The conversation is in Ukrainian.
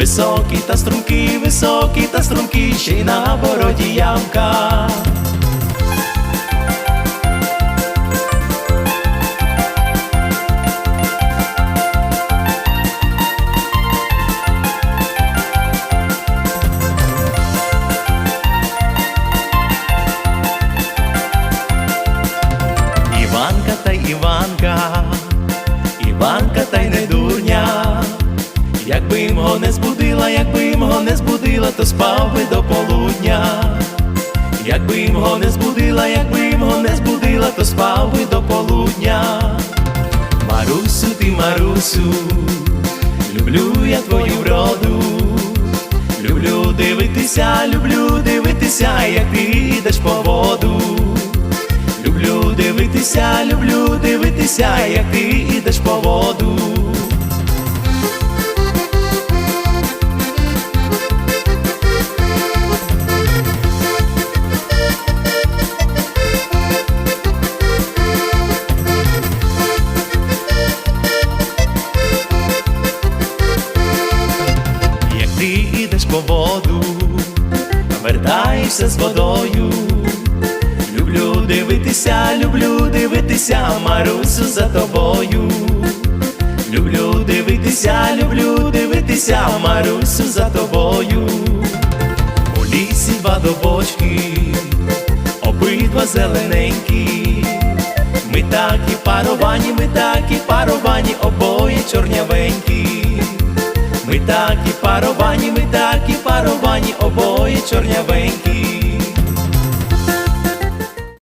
Високий та струнки, високі та струнки, ще й на бороді ямка. Збудила, якби його не збудила, то спав би до полудня. Якби його не збудила, якби його не збудила, то спав би до полудня. Марусю, ти Марусю, люблю я твою вроду. Люблю дивитися, люблю дивитися, як ти йдеш по воду. Люблю дивитися, люблю дивитися, як ти йдеш по воду. Вертаєшся з водою. Люблю дивитися, люблю дивитися, Марусю за тобою. Люблю дивитися, люблю дивитися, Марусю за тобою. У лісі два добочки, обидва зелененькі. Ми такі паровані, ми такі паровані, обоє чорнявенькі. Ми такі паровані, ми такі паровані, обоє чорнявенькі.